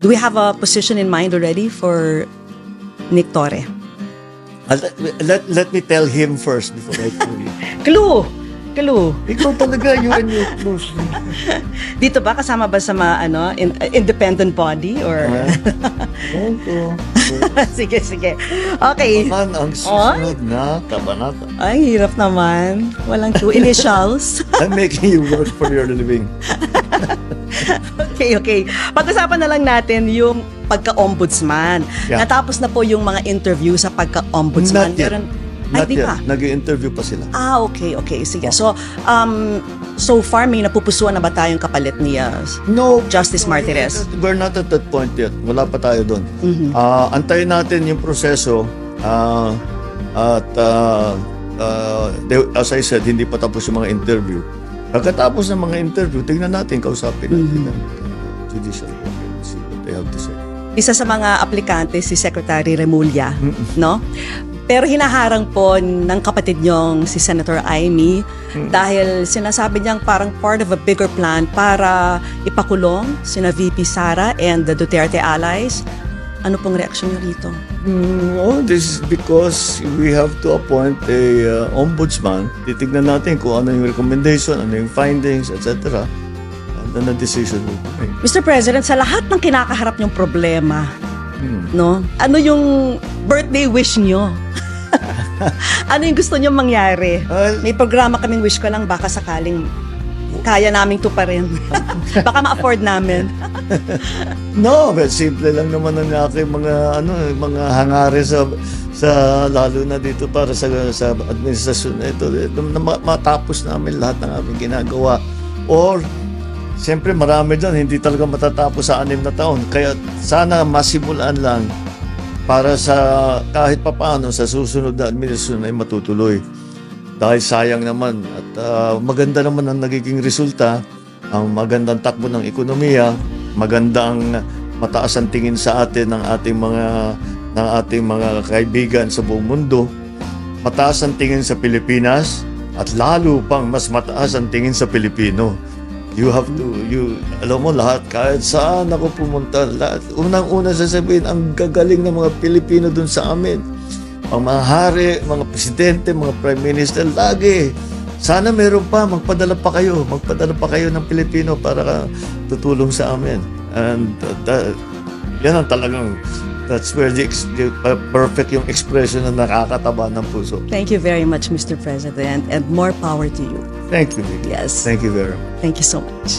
Do we have a position in mind already for Nick Torre? Uh, let, let, let me tell him first before I tell you. Clue! Clue! Ikaw talaga, you and your close. Dito ba kasama ba sa mga ano, in- independent body or Opo. sige sige. Okay. Man ang susunod na kabanata. Ay, hirap naman. Walang two initials. I'm making you work for your living. Okay, okay. Pag-usapan na lang natin yung pagka-ombudsman. Yeah. Natapos na po yung mga interview sa pagka-ombudsman. Not yet. Meron- ay, Not di yet. pa. Nag-interview pa sila. Ah, okay, okay. Sige. So, um, so far, may napupusuan na ba tayong kapalit ni uh, No. Justice Martirez? We're not at that point yet. Wala pa tayo doon. Mhm. Ah, antayin natin yung proseso ah, at ah, ah, they- as I said, hindi pa tapos yung mga interview. Pagkatapos ng mga interview, tingnan natin, kausapin natin Mhm. Judicial see what they have to say. Isa sa mga aplikante si Secretary Remulla, no? Pero hinaharang po ng kapatid niyong si Senator Amy dahil sinasabi niyang parang part of a bigger plan para ipakulong sina VP Sara and the Duterte allies. Ano pong reaksyon niyo rito? Mm, oh, this is because we have to appoint a uh, ombudsman. Titignan natin kung ano yung recommendation, ano yung findings, etc. And then a decision made. Mr. President, sa lahat ng kinakaharap niyong problema, Hmm. no? Ano yung birthday wish niyo? ano yung gusto niyo mangyari? Well, May programa kaming wish ko lang baka sakaling kaya naming tuparin. baka ma-afford namin. No, but simple lang naman ang aking mga ano, mga hangarin sa sa lalo na dito para sa sa administrasyon na ito na ma- matapos namin lahat ng aming ginagawa or Siyempre marami dyan, hindi talaga matatapos sa anim na taon. Kaya sana masimulan lang para sa kahit papaano sa susunod na administrasyon ay matutuloy. Dahil sayang naman at ah, maganda naman ang nagiging resulta, ang magandang takbo ng ekonomiya, magandang mataas ang tingin sa atin ng ating mga ng ating mga kaibigan sa buong mundo, mataas ang tingin sa Pilipinas at lalo pang mas mataas ang tingin sa Pilipino. You have to, you, alam mo lahat, kahit saan ako pumunta, lahat, unang-una sasabihin, ang gagaling ng mga Pilipino dun sa amin. Ang mga hari, mga presidente, mga prime minister, lagi. Sana meron pa, magpadala pa kayo, magpadala pa kayo ng Pilipino para tutulong sa amin. And uh, that, yan ang talagang, that's where the, the uh, perfect yung expression na nakakataba ng puso. Thank you very much, Mr. President, and more power to you. Thank you. Yes. Thank you very much. Thank you so much.